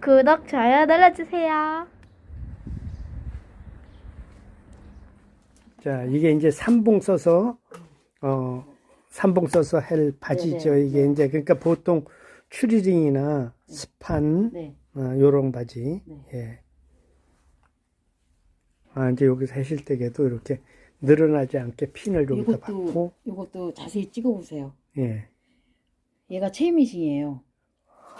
구독, 좋아요 눌러주세요. 자, 이게 이제 삼봉 써서, 어, 삼봉 써서 할 바지죠. 네네. 이게 이제, 그러니까 보통 추리링이나 스판, 네. 어, 요런 바지. 네. 예. 아, 이제 여기서 하실 때에도 이렇게 늘어나지 않게 핀을 여기다 받고, 이것도 이것도 자세히 찍어 보세요. 예. 얘가 체인미싱이에요.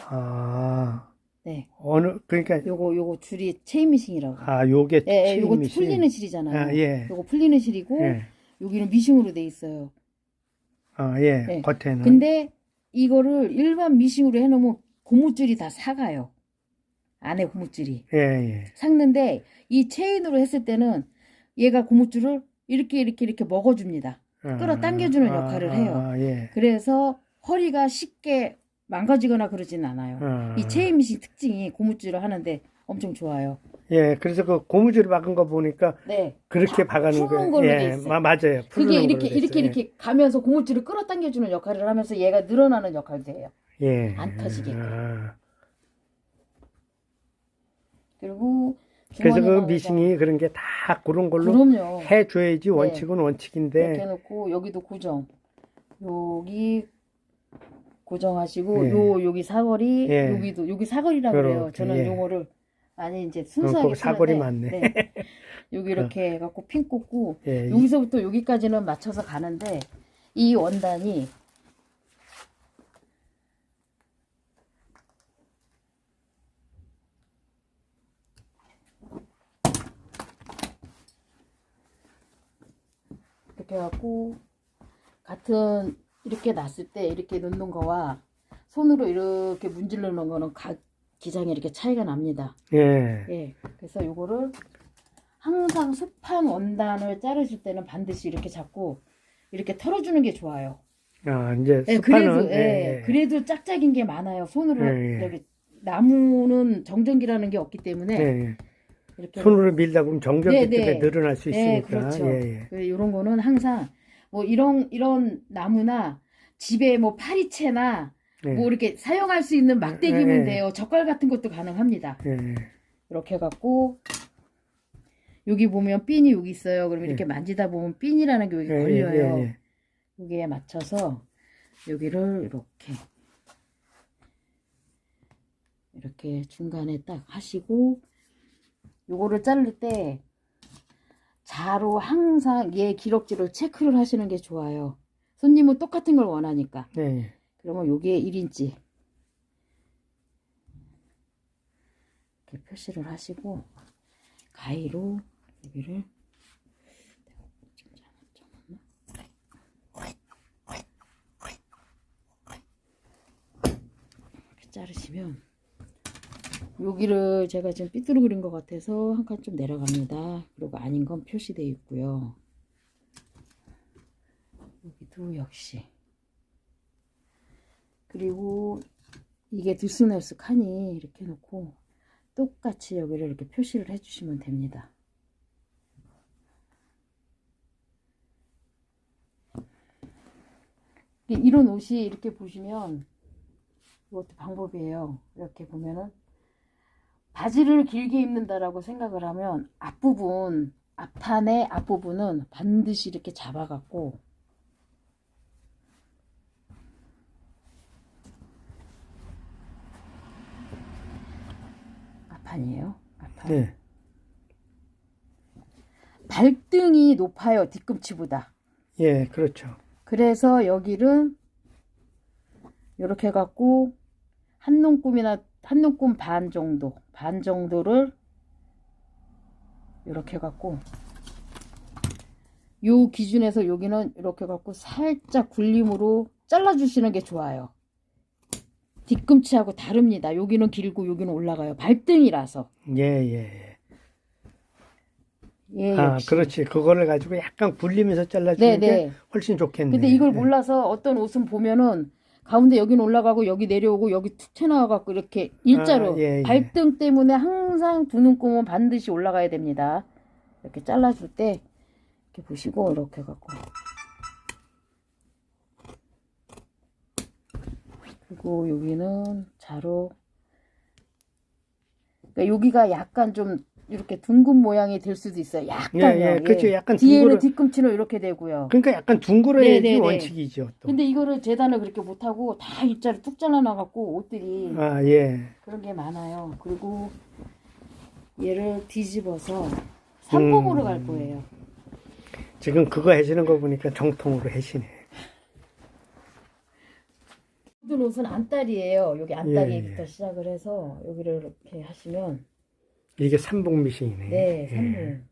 아, 네. 어느, 그러니까, 요거 요거 줄이 체인미싱이라고. 아, 요게 예, 예, 요거 체인미싱. 풀리는 실이잖아요. 아, 예. 요거 풀리는 실이고 예. 여기는 미싱으로 돼 있어요. 아, 예. 네. 겉에는. 근데 이거를 일반 미싱으로 해 놓으면 고무줄이 다 사가요. 안에 고무줄이 예, 예. 삭는데 이 체인으로 했을 때는 얘가 고무줄을 이렇게 이렇게 이렇게 먹어줍니다. 아, 끌어 당겨주는 아, 역할을 아, 해요. 아, 예. 그래서 허리가 쉽게 망가지거나 그러진 않아요. 아. 이 미싱 특징이 고무줄을 하는데 엄청 좋아요. 예, 그래서 그 고무줄 박은 거 보니까 네. 그렇게 박아놓은 푸는 거예요. 걸로 돼 예, 있어요. 마, 맞아요. 그게 푸는 이렇게 걸로 돼 이렇게 있어요. 이렇게 가면서 고무줄을 끌어당겨주는 역할을 하면서 얘가 늘어나는 역할도 해요. 예. 안 터지게끔. 아, 그리고 그래서 그 주머니가 미싱이 그런 게 다 그런 걸로 그럼요. 해줘야지 네. 원칙은 이렇게 원칙인데. 해놓고 여기도 고정. 여기 고정하시고 예. 요 여기 사거리 예. 여기도 여기 사거리라 그래요. 저는 예. 요거를 아니 이제 어, 순수하게 사거리 쓰는데, 맞네. 네. 여기 이렇게 해갖고 핀 꽂고 예, 이- 여기서부터 여기까지는 맞춰서 가는데 이 원단이 이렇게 해갖고 같은 이렇게 놨을 때 이렇게 놓는 거와 손으로 이렇게 문질러 놓은 거는 각 기장에 이렇게 차이가 납니다. 예. 예. 그래서 요거를 항상 습한 원단을 자르실 때는 반드시 이렇게 잡고 이렇게 털어주는 게 좋아요. 아, 이제 예, 그래도 예, 그래도 짝짝인 게 많아요. 손으로 예, 예. 이렇게 나무는 정전기라는 게 없기 때문에 예, 예. 이렇게 손으로 밀다 보면 정전기 네, 때문에 네. 늘어날 수 예, 있으니까. 그렇죠. 예, 예. 이런 거는 항상 뭐 이런 이런 나무나 집에 뭐 파리채나 예. 뭐 이렇게 사용할 수 있는 막대기면 예, 예. 젓갈 같은 것도 가능합니다. 예, 예. 이렇게 해갖고 여기 보면 핀이 여기 있어요. 그럼 이렇게 만지다 보면 핀이라는 게 여기 예, 걸려요. 예, 예. 여기에 맞춰서 여기를 이렇게 이렇게 중간에 딱 하시고 요거를 자를 때 자로 항상 얘 기럭지를 체크를 하시는 게 좋아요. 손님은 똑같은 걸 원하니까. 예, 예. 그러면 요게 1인치 이렇게 표시를 하시고 가위로 여기를? 이렇게 자르시면 여기를 제가 지금 삐뚤어 그린 것 같아서 한 칸 좀 내려갑니다. 그리고 아닌 건 표시되어 있고요. 여기도 역시 그리고 이게 드스네스 칸이 이렇게 놓고 똑같이 여기를 이렇게 표시를 해주시면 됩니다. 이- 이런 옷이 이렇게 보시면 이것도 방법이에요. 이렇게 보면은 바지를 길게 입는다라고 생각을 하면 앞부분 앞판의 앞부분은 반드시 이렇게 잡아갖고 앞판이에요. 앞판. 예. 발등이 높아요. 뒤꿈치보다. 예, 그렇죠. 그래서 여기는 이렇게 해갖고 한 눈금이나 한 눈금 반 정도 반 정도를 이렇게 해갖고 요 기준에서 여기는 이렇게 해갖고 살짝 굴림으로 잘라주시는 게 좋아요. 뒤꿈치하고 다릅니다. 여기는 길고 여기는 올라가요. 발등이라서. 예, 예, 예. 예, 아, 역시. 그렇지. 그거를 가지고 약간 굴리면서 잘라주는 네, 게 네. 훨씬 좋겠네. 근데 이걸 예. 몰라서 어떤 옷은 보면은 가운데 여기는 올라가고 여기 내려오고 여기 툭 튀어나와갖고 이렇게 일자로 아, 예, 예. 발등 때문에 항상 두 눈금은 반드시 올라가야 됩니다. 이렇게 잘라줄 때 이렇게 보시고 이렇게 갖고 그리고 여기는 자로 그러니까 여기가 약간 좀 이렇게 둥근 모양이 될 수도 있어요. 약간요. 예, 예, 그렇죠. 약간 뒤에는 둥그러- 뒤꿈치는 이렇게 되고요. 그러니까 약간 둥그러야지 네, 네, 네. 원칙이죠. 또. 근데 이거를 재단을 그렇게 못하고 다 입자를 뚝 잘라놔갖고 옷들이 아, 예. 그런 게 많아요. 그리고 얘를 뒤집어서 삼봉으로 음. 갈 거예요. 지금 그거 해시는 거 보니까 정통으로 해시네. 모든 옷은 안다리예요. 여기 안다리부터 예, 예. 시작을 해서 여기를 이렇게 하시면 이게 삼봉 미싱이네. 네, 예. 삼봉.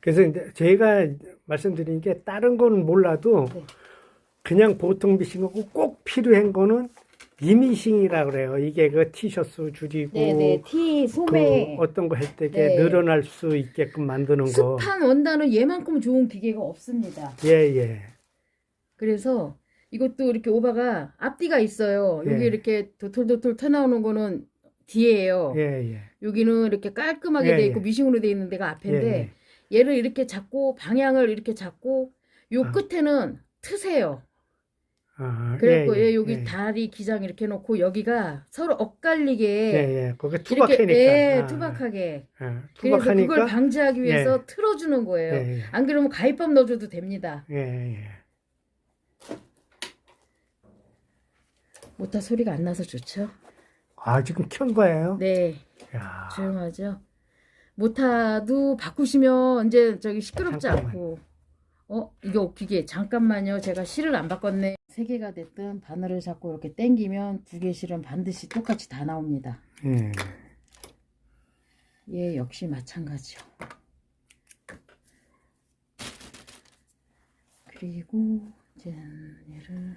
그래서 이제 제가 말씀드린 게 다른 거는 몰라도 네. 그냥 보통 미싱하고 꼭 필요한 거는 이미싱이라 그래요. 이게 그 티셔츠 줄이고 네, 네. 티그 소매 어떤 거 할때 네. 늘어날 수 있게끔 만드는 거. 습한 원단은 얘만큼 좋은 기계가 없습니다. 예, 예. 그래서 이것도 이렇게 오바가 앞뒤가 있어요. 여기 예. 이렇게 도톨도톨 튀어나오는 거는 뒤에예요. 예, 예. 여기는 이렇게 깔끔하게 예, 돼 예. 있고 미싱으로 돼 있는 데가 앞인데 얘를 이렇게 잡고 방향을 이렇게 잡고 요 아. 끝에는 트세요. 아, 그래갖고 예, 얘 여기 예. 다리 기장 이렇게 놓고 여기가 서로 엇갈리게 예, 예. 거기 투박하니까. 예, 아, 투박하게. 아, 그래서. 그걸 방지하기 위해서 예. 틀어주는 거예요. 예, 예. 안 그러면 가위밥 넣어줘도 됩니다. 예, 예. 모타 소리가 안 나서 좋죠? 아, 지금 켠 거예요? 네, 야. 조용하죠. 모타도 바꾸시면 이제 저기 시끄럽지 잠깐만. 않고. 어, 이거 기계 잠깐만요. 제가 실을 안 바꿨네. 세 개가 됐든 바늘을 잡고 이렇게 당기면 두 개 실은 반드시 똑같이 다 나옵니다. 예. 얘 역시 마찬가지요. 그리고 이제 얘를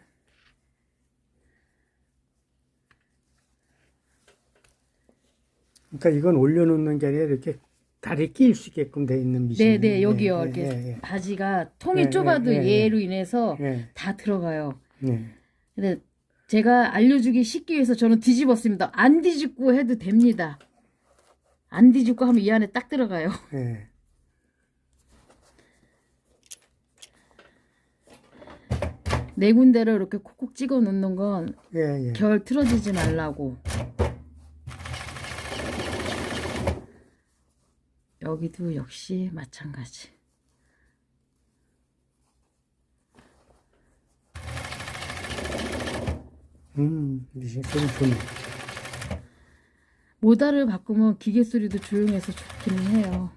그러니까 이건 올려놓는 게 아니라 이렇게 다리 끼일 수 있게끔 돼 있는 미신. 네 네 여기요 예, 이렇게 예, 예. 바지가 통이 예, 좁아도 예, 예, 얘로 인해서 예, 다 들어가요. 예. 근데 제가 알려주기 쉽기 위해서 저는 뒤집었습니다. 안 뒤집고 해도 됩니다. 안 뒤집고 하면 이 안에 딱 들어가요. 예. 네 군데를 이렇게 콕콕 찍어 놓는 건 예, 예. 결 틀어지지 말라고. 여기도 역시 마찬가지. 음, 미신 소리 좋네. 모다를 바꾸면 기계 소리도 조용해서 좋기는 해요.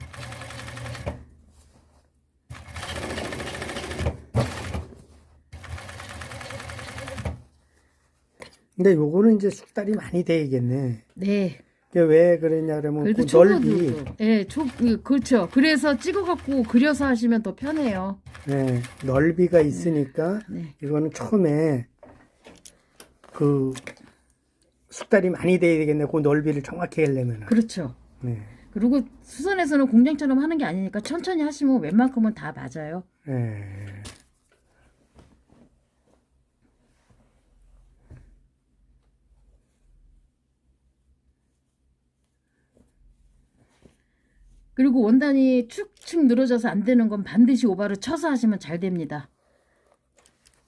근데 요거는 이제 숙달이 많이 돼야겠네. 네. 왜 그러냐 그러면 그 넓이. 예, 초, 그- 그렇죠. 그래서 찍어 갖고 그려서 하시면 더 편해요. 예, 넓이가 있으니까 네. 이거는 처음에 그 숙달이 많이 돼야 되겠네. 그 넓이를 정확히 하려면. 그렇죠. 네. 그리고 수선에서는 공장처럼 하는 게 아니니까 천천히 하시면 웬만큼은 다 맞아요. 예. 그리고 원단이 축축 늘어져서 안 되는 건 반드시 오바를 쳐서 하시면 잘 됩니다.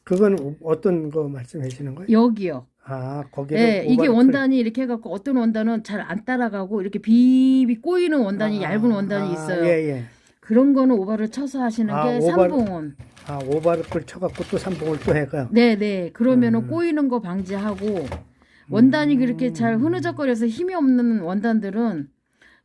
그건 어떤 거 말씀해 주시는 거예요? 여기요. 아, 거기를 예, 이게 원단이 이렇게 해갖고 어떤 원단은 잘 안 따라가고 이렇게 비비 꼬이는 원단이 아, 얇은 원단이 아, 있어요. 예, 예. 그런 거는 오바를 쳐서 하시는 아, 게 삼봉원. 아, 오바를 쳐갖고 또 삼봉을 또 해가. 네네. 그러면은 음. 꼬이는 거 방지하고 원단이 그렇게 잘 흐느적거려서 힘이 없는 원단들은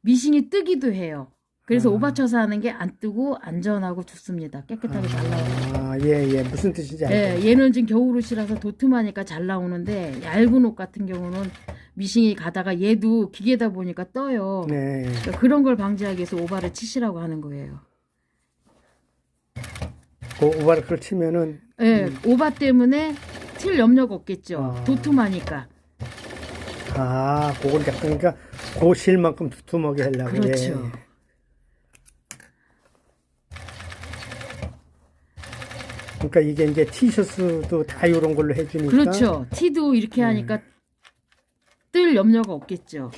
미싱이 뜨기도 해요. 그래서 아. 오바 쳐서 하는 게 안 뜨고 안전하고 좋습니다. 깨끗하게 잘 나와요. 아, 예, 예. 무슨 뜻인지 알죠. 예, 얘는 지금 겨울옷이라서 도톰하니까 잘 나오는데 얇은 옷 같은 경우는 미싱이 가다가 얘도 기계다 보니까 떠요. 네. 그러니까 그런 걸 방지하기 위해서 오바를 치시라고 하는 거예요. 그 오바를 그걸 치면은 예, 오바 때문에 튈 염려가 없겠죠. 음. 아. 도톰하니까. 아, 그걸 약간 그러니까 그 실만큼 두툼하게 하려고. 그렇죠. 예. 그러니까 이게 이제 티셔츠도 다 이런 걸로 해주니까. 그렇죠. 티도 이렇게 네. 하니까 뜰 염려가 없겠죠.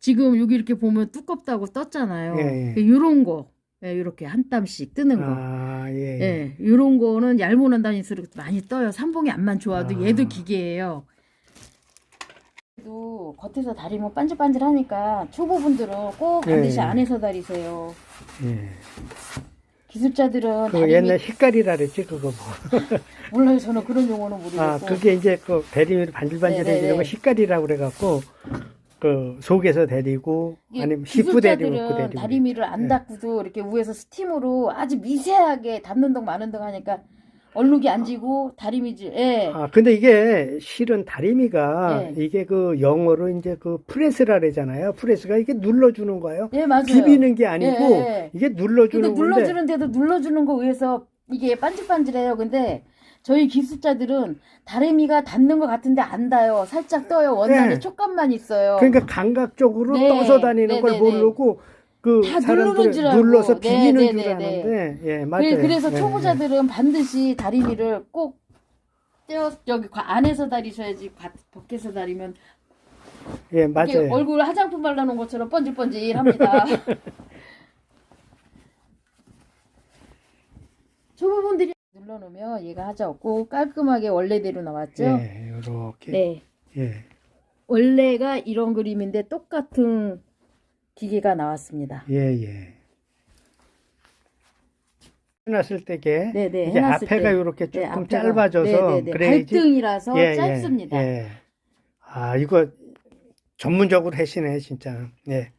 지금 여기 이렇게 보면 두껍다고 떴잖아요. 예, 예. 이런 거 예, 이렇게 한 땀씩 뜨는 거. 아, 예. 예. 예, 이런 거는 얇은 단일수록 많이 떠요. 삼봉이 안만 좋아도 아. 얘도 기계예요. 또 겉에서 다리면 반질반질하니까 초보분들은 꼭 반드시 예, 예. 안에서 다리세요. 예. 기술자들은 그 다리 옛날 헷갈이라 그랬지, 그거 뭐. 몰라요. 저는 그런 용어는 모르겠고. 아, 그게 이제 그 대리미를 반질반질해지는 네네네. 거 식갈이라고 그래갖고, 그 속에서 데리고, 이게 아니면 히프 데리고, 그 기술자들은 데리고. 다리미를 안 예. 닦고도 이렇게 위에서 스팀으로 아주 미세하게 닿는 동 마는 동 하니까 얼룩이 안 지고 다리미질. 예. 아, 근데 이게 실은 다리미가 예. 이게 그 영어로 이제 그 프레스라 그러잖아요. 프레스가 이게 눌러주는 거예요. 예, 맞아요. 비비는 게 아니고 예, 예. 이게 눌러주는 근데 건데. 눌러주는데도 눌러주는 거 위해서 이게 반질반질해요. 근데 저희 기술자들은 다리미가 닿는 것 같은데 안 닿아요. 살짝 떠요. 원단에 네. 촉감만 있어요. 그러니까 감각적으로 네. 떠서 다니는 네, 걸 네, 네. 모르고 그 다 누르는 줄 알고. 눌러서 네, 비비는 네, 줄 네, 아는데 예 맞아요. 그래, 그래서 예, 초보자들은 반드시 다리미를 꼭 떼어 여기 과- 안에서 다리셔야지 바- 밖에서 다리면 예, 예 이게 맞아요. 얼굴 화장품 발라놓은 것처럼 번질번질합니다. 초보분들이 눌러놓으면 얘가 하자 없고 깔끔하게 원래대로 나왔죠. 예, 이렇게 네. 예. 원래가 이런 그림인데 똑같은 기계가 나왔습니다. 예, 예. 해놨을 때게 네, 네. 이게 해놨을 앞에가 때. 이렇게 네, 조금 앞에가- 짧아져서 네, 네, 네. 그래야지 발등이라서 예, 예, 짧습니다. 예. 아, 이거 전문적으로 하시네, 진짜. 예.